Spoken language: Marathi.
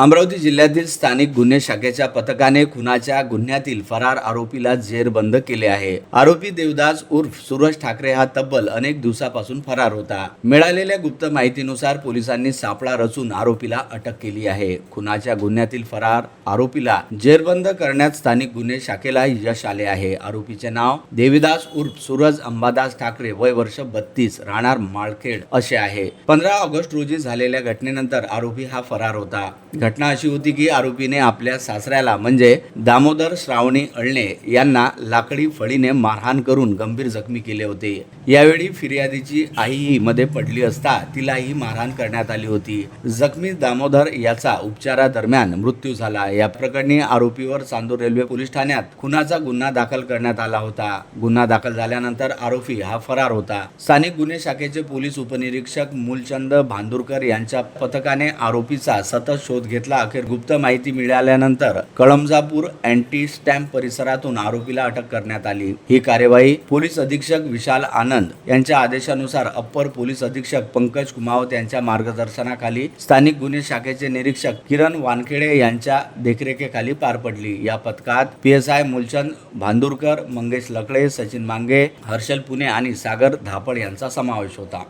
अमरावती जिल्ह्यातील स्थानिक गुन्हे शाखेच्या पथकाने खुनाच्या गुन्ह्यातील फरार आरोपीला जेरबंद केले आहे. आरोपी देवदास उर्फ सूरज ठाकरे हा तब्बल अनेक दिवसापासून फरार होता. मिळालेल्या गुप्त माहितीनुसार पोलिसांनी सापळा रचून आरोपीला अटक केली आहे. खुनाच्या गुन्ह्यातील फरार आरोपीला जेरबंद करण्यात स्थानिक गुन्हे शाखेला यश आले आहे. आरोपीचे नाव देवीदास उर्फ सूरज अंबादास ठाकरे वय वर्ष बत्तीस राहणार माळखेड असे आहे. पंधरा ऑगस्ट रोजी झालेल्या घटनेनंतर आरोपी हा फरार होता. घटना अशी होती की आरोपीने आपल्या सासऱ्याला म्हणजे दामोदर श्रावणी अळणे यांना लाकडी फळीने मारहाण करून गंभीर जखमी केले होते. यावेळी फिर्यादीची आईही मध्ये पडली असता तिलाही मारहाण करण्यात आली होती. जखमी दामोदर याचा उपचारादरम्यान मृत्यू झाला. या प्रकरणी आरोपीवर चांदूर रेल्वे पोलीस ठाण्यात खुनाचा गुन्हा दाखल करण्यात आला होता. गुन्हा दाखल झाल्यानंतर आरोपी हा फरार होता. स्थानिक गुन्हे शाखेचे पोलीस उपनिरीक्षक मूलचंद भांदुरकर यांच्या पथकाने आरोपीचा सतत शोध घेतला. अखेर गुप्त माहिती मिळाल्यानंतर कळमजापूर अँटी स्टॅम्प परिसरातून आरोपीला अटक करण्यात आली. ही कार्यवाही पोलीस अधीक्षक विशाल आनंद यांच्या आदेशानुसार अप्पर पोलीस अधीक्षक पंकज कुमावत यांच्या मार्गदर्शनाखाली स्थानिक गुन्हे शाखेचे निरीक्षक किरण वानखेडे यांच्या देखरेखीखाली पार पडली. या पथकात P S I Moolchand Bhandurkar Mangesh Lakde Sachin Mange Harshal Pune आणि सागर धापड यांचा समावेश होता.